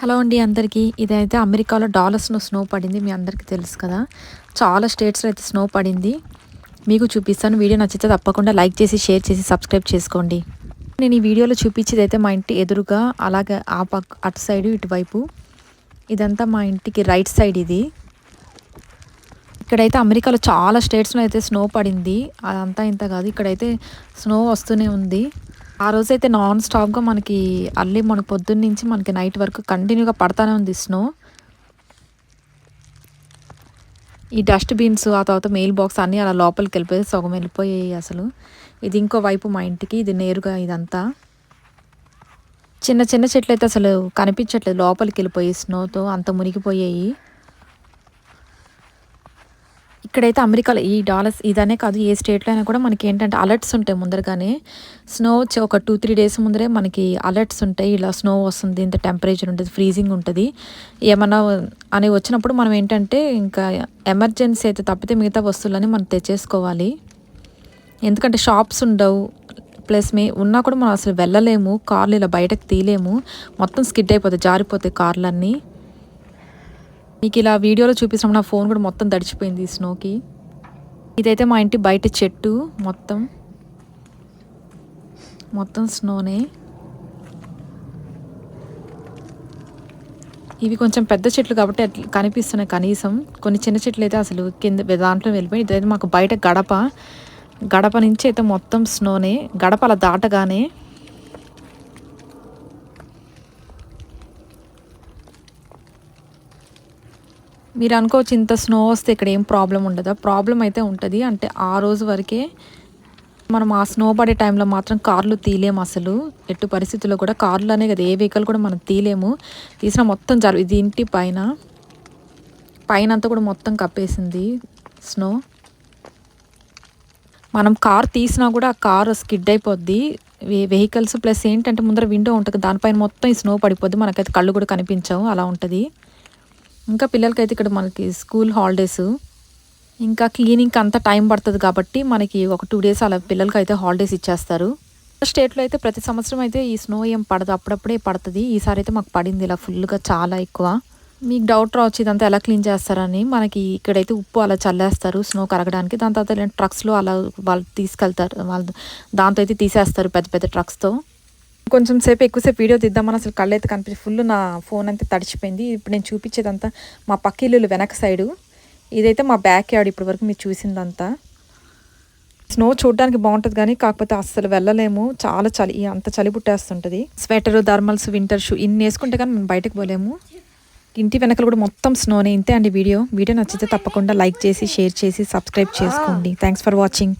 Hello అండి అందరికీ. ఇదైతే అమెరికాలో డాలర్స్లో స్నో పడింది మీ అందరికీ తెలుసు కదా. చాలా స్టేట్స్లో అయితే స్నో పడింది. మీకు చూపిస్తాను. వీడియో నచ్చితే తప్పకుండా లైక్ చేసి షేర్ చేసి సబ్స్క్రైబ్ చేసుకోండి. నేను ఈ వీడియోలో చూపించేది అయితే మా ఇంటి ఎదురుగా అలాగే ఆ పక్క అటు సైడు ఇటువైపు ఇదంతా మా ఇంటికి రైట్ సైడ్ ఇది. ఇక్కడైతే అమెరికాలో చాలా స్టేట్స్లో అయితే స్నో పడింది. అదంతా ఇంత కాదు. ఇక్కడైతే స్నో వస్తూనే ఉంది. ఆ రోజైతే నాన్ స్టాప్గా మనకి అల్లి మన పొద్దున్న నుంచి మనకి నైట్ వరకు కంటిన్యూగా పడతానే ఉంది స్నో. ఈ డస్ట్ బిన్స్ ఆ తర్వాత మెయిల్ బాక్స్ అన్నీ అలా లోపలికి వెళ్ళిపోయి సగం వెళ్ళిపోయాయి అసలు. ఇది ఇంకో వైపు మా ఇంటికి ఇది నేరుగా ఇదంతా. చిన్న చిన్న చెట్లు అయితే అసలు కనిపించట్లేదు. లోపలికి వెళ్ళిపోయి స్నోతో అంత మునిగిపోయాయి. ఇక్కడైతే అమెరికాలో ఈ డాలర్స్ ఇదనే కాదు ఏ స్టేట్లో అయినా కూడా మనకి ఏంటంటే అలర్ట్స్ ఉంటాయి ముందరగానే. స్నో వచ్చే ఒక టూ త్రీ డేస్ ముందరే మనకి అలర్ట్స్ ఉంటాయి. ఇలా స్నో వస్తుంది ఇంత టెంపరేచర్ ఉంటుంది ఫ్రీజింగ్ ఉంటుంది. ఏమన్నా అని వచ్చినప్పుడు మనం ఏంటంటే ఇంకా ఎమర్జెన్సీ అయితే తప్పితే మిగతా వస్తువులని మనం తెచ్చేసుకోవాలి. ఎందుకంటే షాప్స్ ఉండవు. ప్లస్ మే ఉన్నా కూడా మనం అసలు వెళ్ళలేము. కార్లు ఇలా బయటకు తీయలేము. మొత్తం స్కిడ్ అయిపోతాయి జారిపోతాయి కార్లన్నీ. మీకు ఇలా వీడియోలో చూపిస్తాం నా ఫోన్ కూడా మొత్తం తడిచిపోయింది ఈ స్నోకి. ఇదైతే మా ఇంటి బయట చెట్టు మొత్తం. మొత్తం స్నోనే. ఇవి కొంచెం పెద్ద చెట్లు కాబట్టి అట్లా కనిపిస్తున్నాయి కనీసం. కొన్ని చిన్న చెట్లు అయితే అసలు కింద దాంట్లో వెళ్ళిపోయి ఇదైతే మాకు బయట గడప. గడప నుంచి అయితే మొత్తం స్నోనే. గడప అలా దాటగానే మీరు అనుకోవచ్చు ఇంత స్నో వస్తే ఇక్కడ ఏం ప్రాబ్లం ఉండదు. ప్రాబ్లం అయితే ఉంటుంది. అంటే ఆ రోజు వరకే మనం ఆ స్నో పడే టైంలో మాత్రం కార్లు తీలేము అసలు. ఎట్టు పరిస్థితుల్లో కూడా కార్లు అనే కదా ఏ వెహికల్ కూడా మనం తీలేము. తీసిన మొత్తం జరు ఇది ఇంటి పైన. పైన అంతా కూడా మొత్తం కప్పేసింది స్నో. మనం కార్ తీసినా కూడా ఆ కార్ స్కిడ్ అయిపోద్ది. వెహికల్స్ ప్లస్ ఏంటంటే ముందర విండో ఉంటుంది. దానిపైన మొత్తం ఈ స్నో పడిపోద్ది. మనకైతే కళ్ళు కూడా కనిపించవు. అలా ఉంటుంది. ఇంకా పిల్లలకైతే ఇక్కడ మనకి స్కూల్ హాలిడేస్ ఇంకా క్లీనింగ్ అంత టైం పడుతుంది కాబట్టి మనకి ఒక టూ డేస్ అలా పిల్లలకి అయితే హాలిడేస్ ఇచ్చేస్తారు. స్టేట్లో అయితే ప్రతి సంవత్సరం అయితే ఈ స్నో ఏం పడదు అప్పుడప్పుడే పడుతుంది. ఈసారి అయితే మాకు పడింది ఇలా ఫుల్గా చాలా ఎక్కువ. మీకు డౌట్ రావచ్చు ఇదంతా ఎలా క్లీన్ చేస్తారని. మనకి ఇక్కడైతే ఉప్పు అలా చల్లేస్తారు స్నో కరగడానికి. దాని తర్వాత ట్రక్స్లో అలా వాళ్ళు తీసుకెళ్తారు వాళ్ళు దాంతో అయితే తీసేస్తారు పెద్ద పెద్ద ట్రక్స్తో. కొంచెం సేపు ఎక్కువసేపు వీడియో తీద్దామని అసలు కళ్ళైతే కనిపి కనిపించి ఫుల్ నా ఫోన్ అంతా తడిచిపోయింది. ఇప్పుడు నేను చూపించేదంతా మా పక్కిల్లు వెనక సైడు. ఇదైతే మా బ్యాక్ యార్డ్ ఇప్పటి వరకు మీరు చూసిందంతా. స్నో చూడడానికి బాగుంటుంది కానీ కాకపోతే అస్సలు వెళ్ళలేము. చాలా చలి అంత చలి పుట్టేస్తుంటుంది. స్వెటర్ థర్మల్స్ వింటర్ షూ ఇన్ని వేసుకుంటే కానీ మనం బయటకు పోలేము. ఇంటి వెనకలు కూడా మొత్తం స్నోనే ఇంతే అండి వీడియో. వీడియో నచ్చితే తప్పకుండా లైక్ చేసి షేర్ చేసి సబ్స్క్రైబ్ చేసుకోండి. Thanks for watching